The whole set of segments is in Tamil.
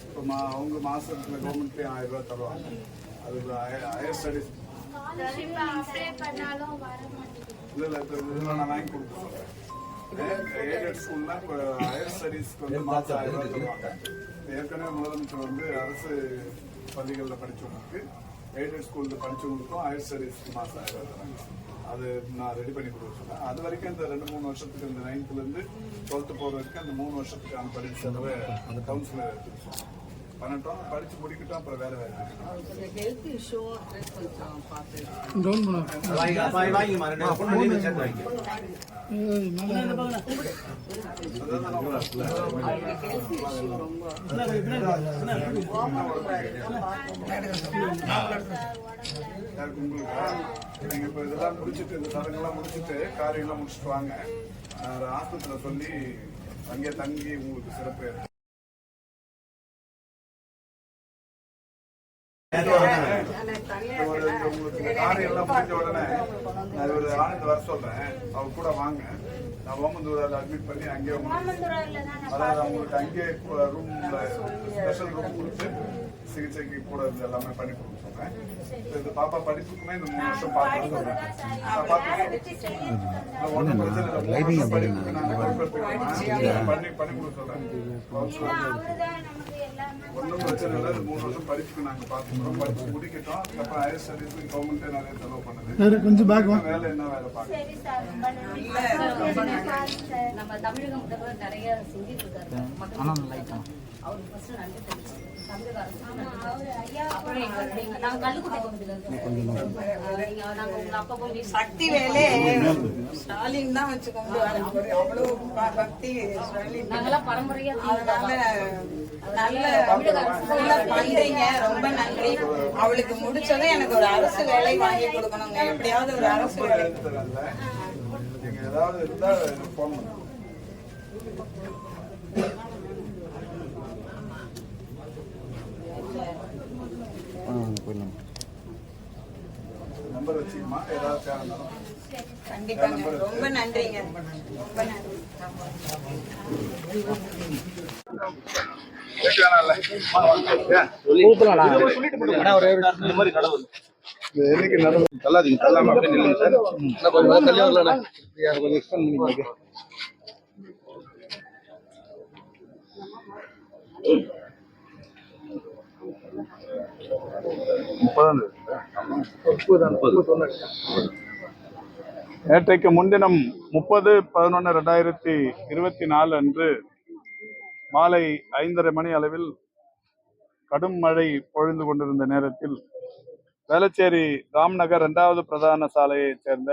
இப்போ மா அவங்க மாசத்துல கவர்மெண்ட்லேயே ஆயிரம் ரூபாய் தருவாங்க அது ஹையர் ஸ்டடிஸ் இல்லை இல்லை இப்போ இதெல்லாம் நான் வாங்கி கொடுக்க சொல்கிறேன் எய்டட் ஸ்கூல்னா இப்போ ஹையர் ஸ்டடீஸ்க்கு வந்து மாதம் ஆயிரம் ரூபாய் தருவாங்க ஏற்கனவே முதலமைச்சர் வந்து அரசு பள்ளிகளில் படித்தவங்களுக்கு எய்டட் ஸ்கூலில் படித்தவங்களுக்கும் ஹையர் ஸ்டடீஸ்க்கு மாதம் ஆயிரம் ரூபாய் அது நான் ரெடி பண்ணி கொடுத்துருக்கேன் அது வரைக்கும் இந்த ரெண்டு மூணு வருஷத்துக்கு இந்த நைன்த்துலேருந்து டுவெல்த்து போகிற வரைக்கும் அந்த மூணு வருஷத்துக்கான படிப்பு செலவை அந்த கவுன்சிலர் எடுத்துருக்கோம் சொன்னேன் பண்ணட்டும் படித்து முடிக்கட்டும் அப்புறம் வேலை வேலை ஹெல்த் இஷ்யூ கொஞ்சம் பார்த்து ஹெல்த் இஷ்யூ ரொம்ப யாருக்கு உங்களுக்கா நீங்க இப்போ இதெல்லாம் முடிச்சுட்டு இந்த சடங்கெல்லாம் முடிச்சுட்டு காரியெல்லாம் முடிச்சுட்டு வாங்க ஆஸ்பத்திரியில் சொல்லி அங்கே தங்கி உங்களுக்கு சிறப்பு உங்களுக்கு காரியம் எல்லாம் முடிஞ்ச உடனே நான் ஒரு ஆனந்த் வர சொல்றேன். அவங்க கூட வாங்க. நான் ஓமந்தூரில் அட்மிட் பண்ணி அங்கேயே அதாவது அவங்களுக்கு அங்கேயே ரூம்ல ஸ்பெஷல் ரூம் கொடுத்து சிகிச்சைக்கு கூட இருந்து எல்லாமே பண்ணி சொல்றேன் இந்த பாப்பா படிப்புக்குமே இந்த மூணு வருஷம் பார்த்து நான் ஒன்றும் பிரச்சனை இல்லை. மூணு வருஷம் படிப்புக்கு நாங்கள் பொறுப்பெடுத்துக்கிறோம் பண்ணி பண்ணி எல்லாமே ஒன்றும் பிரச்சனை இல்லை. இந்த மூணு வருஷம் படிப்புக்கு நாங்கள் பார்த்துக்கிறோம். படிச்சு முடிக்கட்டும். அதுக்கப்புறம் ஹையர் ஸ்டடீஸ்க்கு கவர்மெண்ட்டே நிறைய செலவு பண்ணுது. கொஞ்சம் பேக் வேலை என்ன வேலை பார்க்க? சரி சார் ரொம்ப நன்றி. சார். நம்ம தமிழக முதல்வர் நிறைய செஞ்சுட்டு இருக்காரு. அவருக்கு ஃபர்ஸ்ட் நன்றி சக்தி ஸ்டாலின் தான் வச்சு கொண்டு வர. அவர் அவ்வளவு பக்தி நாங்கெல்லாம் பரம்பரையா அதனால நல்ல பண்றீங்க ரொம்ப நன்றி. அவளுக்கு முடிச்சதும் எனக்கு ஒரு அரசு வேலை வாங்கி கொடுக்கணுங்க. எப்படியாவது ஒரு அரசு வேலை. ஏதாவது இருந்தா பண்ணுங்க நம்பர் வச்சுக்கமா ஏதாவது கண்டிப்பாங்க. ரொம்ப நன்றிங்க. ரொம்ப நன்றி. என்னைக்கு நடந்தது தள்ளாதீங்க தள்ளாம அப்படியே நில்லுங்க சார். கொஞ்சம் தள்ளி வரலாண்ணே. கொஞ்சம் எக்ஸ்பிளைன் பண்ணிக்கோங்க நேற்றைக்கு முன்தினம் முப்பது பதினொன்று ரெண்டாயிரத்தி இருபத்தி நாலு அன்று மாலை ஐந்தரை மணி அளவில் கடும் மழை பொழிந்து கொண்டிருந்த நேரத்தில் வேளச்சேரி ராம்நகர் இரண்டாவது பிரதான சாலையைச் சேர்ந்த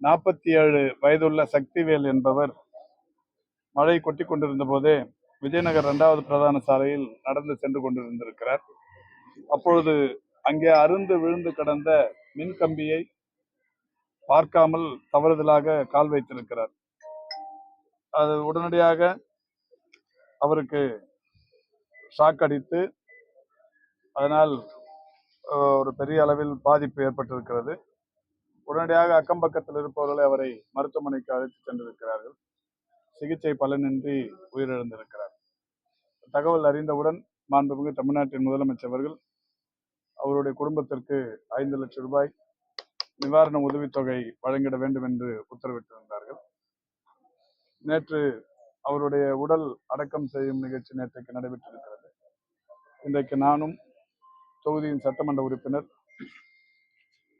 நாற்பத்தி ஏழு வயதுள்ள சக்திவேல் என்பவர் மழை கொட்டி கொண்டிருந்த போதே விஜயநகர் இரண்டாவது பிரதான சாலையில் நடந்து சென்று கொண்டிருந்திருக்கிறார். அப்பொழுது அங்கே அருந்து விழுந்து கிடந்த மின் கம்பியை பார்க்காமல் தவறுதலாக கால் வைத்திருக்கிறார். அது உடனடியாக அவருக்கு ஷாக் அடித்து அதனால் ஒரு பெரிய அளவில் பாதிப்பு ஏற்பட்டிருக்கிறது. உடனடியாக அக்கம் பக்கத்தில் இருப்பவர்களை அவரை மருத்துவமனைக்கு அழைத்து சென்றிருக்கிறார்கள். சிகிச்சை பலனின்றி உயிரிழந்திருக்கிறார். தகவல் அறிந்தவுடன் மாண்புமிகு தமிழ்நாட்டின் முதலமைச்சர் அவர்கள் அவருடைய குடும்பத்திற்கு ஐந்து லட்சம் ரூபாய் நிவாரண உதவித்தொகை வழங்கிட வேண்டும் என்று உத்தரவிட்டிருந்தார்கள். நேற்று அவருடைய உடல் அடக்கம் செய்யும் நிகழ்ச்சி நேற்றைக்கு நடைபெற்றிருக்கிறது. இன்றைக்கு நானும் தொகுதியின் சட்டமன்ற உறுப்பினர்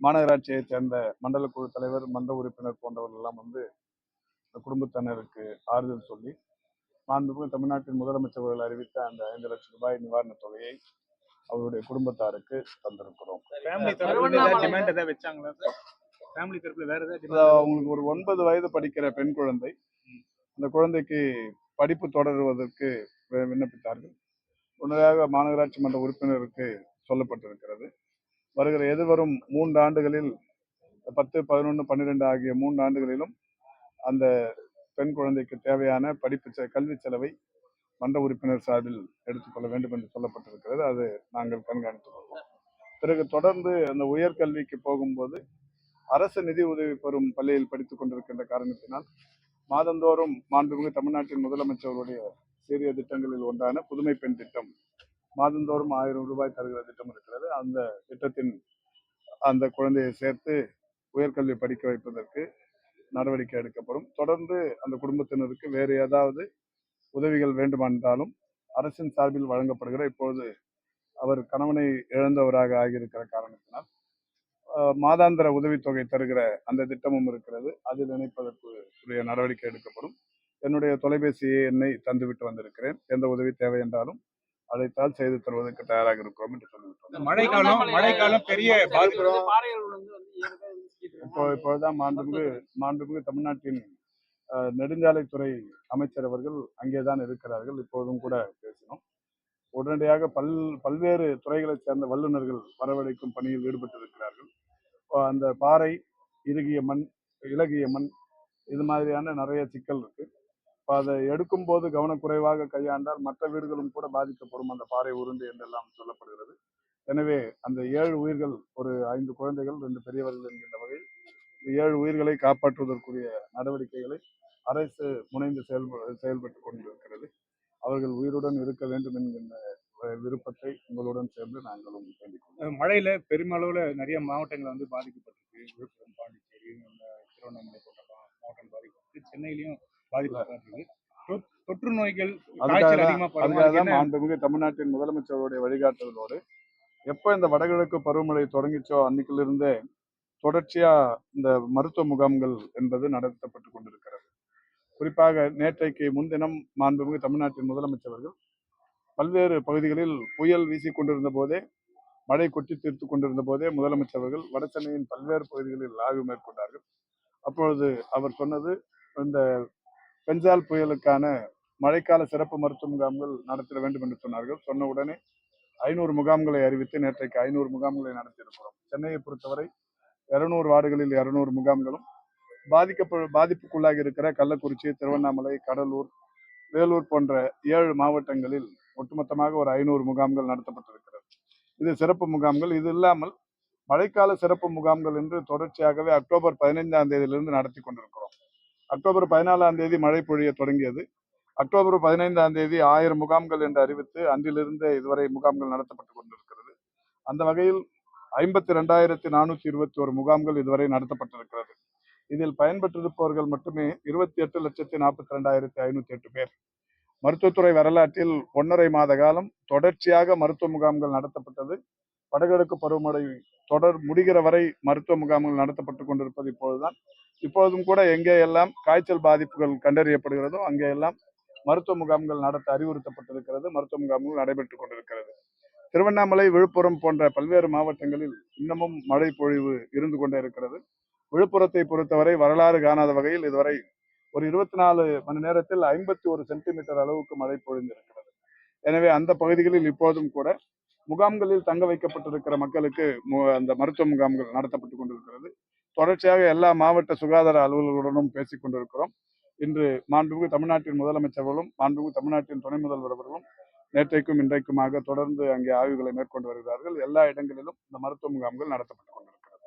மாநகராட்சியைச் சேர்ந்த மண்டல குழு தலைவர் மன்ற உறுப்பினர் போன்றவர்கள் எல்லாம் வந்து குடும்பத்தினருக்கு ஆறுதல் சொல்லி மாண்புமிகு தமிழ்நாட்டின் முதலமைச்சர் அவர்கள் அறிவித்த அந்த ஐந்து லட்சம் ரூபாய் நிவாரணத் தொகையை அவருடைய குடும்பத்தாருக்கு தந்திருக்கிறோம். ஃபேமிலி தரப்புல ஏதாவது டிமாண்ட் ஏதாவது வச்சாங்களா சார்? ஃபேமிலி தரப்புல வேற ஏதாவது அதாவது அவங்களுக்கு ஒரு ஒன்பது வயது படிக்கிற பெண் குழந்தை. அந்த குழந்தைக்கு படிப்பு தொடருவதற்கு விண்ணப்பித்தார்கள். உடனடியாக மாநகராட்சி மன்ற உறுப்பினருக்கு சொல்லப்பட்டிருக்கிறது. வருகிற எதிர்வரும் மூன்று ஆண்டுகளில் பத்து பதினொன்று பன்னிரெண்டு ஆகிய மூன்று ஆண்டுகளிலும் அந்த பெண் குழந்தைக்கு தேவையான படிப்பு செ- கல்வி செலவை மன்ற உறுப்பினர் சார்பில் எடுத்துக்கொள்ள வேண்டும் என்று சொல்லப்பட்டிருக்கிறது. அது நாங்கள் கண்காணித்துக் கொள்வோம். பிறகு தொடர்ந்து அந்த உயர்கல்விக்கு போகும்போது அரசு நிதி உதவி பெறும் பள்ளியில் படித்துக் கொண்டிருக்கின்ற காரணத்தினால் மாதந்தோறும் மாண்புமிகு தமிழ்நாட்டின் முதலமைச்சருடைய சீரிய திட்டங்களில் ஒன்றான புதுமை பெண் திட்டம் மாதந்தோறும் ஆயிரம் ரூபாய் தருகிற திட்டம் இருக்கிறது. அந்த திட்டத்தின் அந்த குழந்தையை சேர்த்து உயர்கல்வி படிக்க வைப்பதற்கு நடவடிக்கை எடுக்கப்படும். தொடர்ந்து அந்த குடும்பத்தினருக்கு வேறு ஏதாவது உதவிகள் வேண்டுமென்றாலும் அரசின் சார்பில் வழங்கப்படுகிற இப்பொழுது அவர் கணவனை இழந்தவராக ஆகியிருக்கிற காரணத்தினால் மாதாந்திர உதவித்தொகை தருகிற அந்த திட்டமும் இருக்கிறது. அதில் இணைப்பதற்கு உரிய நடவடிக்கை எடுக்கப்படும். என்னுடைய தொலைபேசி எண்ணை தந்துவிட்டு வந்திருக்கிறேன். எந்த உதவி தேவை என்றாலும் அழைத்தால் செய்து தருவதற்கு தயாராக இருக்கிறோம் என்று சொல்லிவிட்டோம். மழைக்காலம் மழைக்காலம் பெரிய இப்போ இப்பொழுதுதான் மாண்புமிகு மாண்புமிகு தமிழ்நாட்டின் நெடுஞ்சாலைத்துறை அமைச்சர் அவர்கள் அங்கேதான் இருக்கிறார்கள். இப்போதும் கூட பேசினோம். உடனடியாக பல் பல்வேறு துறைகளைச் சேர்ந்த வல்லுநர்கள் வரவழைக்கும் பணியில் ஈடுபட்டிருக்கிறார்கள். அந்த பாறை இறுகிய மண் இலகிய மண் இது மாதிரியான நிறைய சிக்கல் இருக்கு. இப்போ அதை எடுக்கும் போது கவனக்குறைவாக கையாண்டால் மற்ற வீடுகளும் கூட பாதிக்கப்படும் அந்த பாறை உருண்டு என்றெல்லாம் சொல்லப்படுகிறது. எனவே அந்த ஏழு உயிர்கள் ஒரு ஐந்து குழந்தைகள் ரெண்டு பெரியவர்கள் என்கின்ற வகையில் ஏழு உயிர்களை காப்பாற்றுவதற்குரிய நடவடிக்கைகளை அரசு முனைந்து செயல்ப செயல்பட்டு கொண்டிருக்கிறது. அவர்கள் உயிருடன் இருக்க வேண்டும் என்கின்ற விருப்பத்தை உங்களுடன் சேர்ந்து நாங்களும் வேண்டிக் கொள்கிறோம். மழையில பெருமளவுல நிறைய மாவட்டங்கள் வந்து பாதிக்கப்பட்டிருக்கு. விழுப்புரம் பாண்டிச்சேரி திருவண்ணாமலை போன்ற மாவட்டம் பாதிக்கப்பட்டு சென்னையிலயும் பாதிக்கப்பட்டிருக்கு. தொற்று நோய்கள் அதுக்காக தமிழ்நாட்டின் முதலமைச்சருடைய வழிகாட்டுதலோடு எப்போ இந்த வடகிழக்கு பருவமழை தொடங்கிச்சோ அன்னைக்கிலிருந்தே தொடர்ச்சியா இந்த மருத்துவ முகாம்கள் என்பது நடத்தப்பட்டு கொண்டிருக்கிறது. குறிப்பாக நேற்றைக்கு முன்தினம் மாண்புமிகு தமிழ்நாட்டின் முதலமைச்சர்கள் பல்வேறு பகுதிகளில் புயல் வீசிக் கொண்டிருந்த போதே மழை கொட்டி தீர்த்து கொண்டிருந்த போதே முதலமைச்சர்கள் வடசென்னையின் வட சென்னையின் பல்வேறு பகுதிகளில் ஆய்வு மேற்கொண்டார்கள். அப்பொழுது அவர் சொன்னது இந்த பெஞ்சால் புயலுக்கான மழைக்கால சிறப்பு மருத்துவ முகாம்கள் நடத்திட வேண்டும் என்று சொன்னார்கள். சொன்ன உடனே ஐநூறு முகாம்களை அறிவித்து நேற்றைக்கு ஐநூறு முகாம்களை நடத்தியிருக்கிறோம். சென்னையை பொறுத்தவரை இருநூறு வார்டுகளில் இருநூறு முகாம்களும் பாதிக்கப்ப பாதிப்புக்குள்ளாகி இருக்கிற கள்ளக்குறிச்சி திருவண்ணாமலை கடலூர் வேலூர் போன்ற ஏழு மாவட்டங்களில் ஒட்டுமொத்தமாக ஒரு ஐநூறு முகாம்கள் நடத்தப்பட்டிருக்கிறது. இது சிறப்பு முகாம்கள். இது இல்லாமல் மழைக்கால சிறப்பு முகாம்கள் என்று தொடர்ச்சியாகவே அக்டோபர் பதினைந்தாம் தேதியிலிருந்து நடத்தி கொண்டிருக்கிறோம். அக்டோபர் பதினாலாம் தேதி மழை பொழிய தொடங்கியது. அக்டோபர் பதினைந்தாம் தேதி ஆயிரம் முகாம்கள் என்று அறிவித்து அன்றிலிருந்து இதுவரை முகாம்கள் நடத்தப்பட்டு கொண்டிருக்கிறது. அந்த வகையில் ஐம்பத்தி ரெண்டாயிரத்தி நானூற்றி இருபத்தி ஒரு முகாம்கள் இதுவரை நடத்தப்பட்டிருக்கிறது. இதில் பயன்பெற்றிருப்பவர்கள் மட்டுமே இருபத்தி எட்டு லட்சத்தி நாற்பத்தி ரெண்டாயிரத்தி ஐநூற்றி எட்டு பேர். மருத்துவத்துறை வரலாற்றில் ஒன்றரை மாத காலம் தொடர்ச்சியாக மருத்துவ முகாம்கள் நடத்தப்பட்டது. வடகிழக்கு பருவமழை தொடர் முடிகிற வரை மருத்துவ முகாம்கள் நடத்தப்பட்டு கொண்டிருப்பது இப்பொழுதுதான். இப்பொழுதும் கூட எங்கே எல்லாம் காய்ச்சல் பாதிப்புகள் கண்டறியப்படுகிறதோ அங்கே எல்லாம் மருத்துவ முகாம்கள் நடத்த அறிவுறுத்தப்பட்டிருக்கிறது. மருத்துவ முகாம்கள் நடைபெற்றுக் கொண்டிருக்கிறது. திருவண்ணாமலை விழுப்புரம் போன்ற பல்வேறு மாவட்டங்களில் இன்னமும் மழை பொழிவு இருந்து கொண்டே இருக்கிறது. விழுப்புரத்தை பொறுத்தவரை வரலாறு காணாத வகையில் இதுவரை ஒரு இருபத்தி நாலு மணி நேரத்தில் ஐம்பத்தி ஒரு சென்டிமீட்டர் அளவுக்கு மழை பொழிந்திருக்கிறது. எனவே அந்த பகுதிகளில் இப்போதும் கூட முகாம்களில் தங்க வைக்கப்பட்டிருக்கிற மக்களுக்கு மு- அந்த மருத்துவ முகாம்கள் நடத்தப்பட்டு கொண்டிருக்கிறது. தொடர்ச்சியாக எல்லா மாவட்ட சுகாதார அலுவலர்களுடனும் பேசிக் கொண்டிருக்கிறோம். இன்று மாண்புமிகு தமிழ்நாட்டின் முதலமைச்சர்களும் மாண்புமிகு தமிழ்நாட்டின் துணை முதல்வர் அவர்களும் நேற்றைக்கும் இன்றைக்குமாக தொடர்ந்து அங்கே ஆய்வுகளை மேற்கொண்டு வருகிறார்கள். எல்லா இடங்களிலும் இந்த மருத்துவ முகாம்கள் நடத்தப்பட்டு கொண்டிருக்கிறது.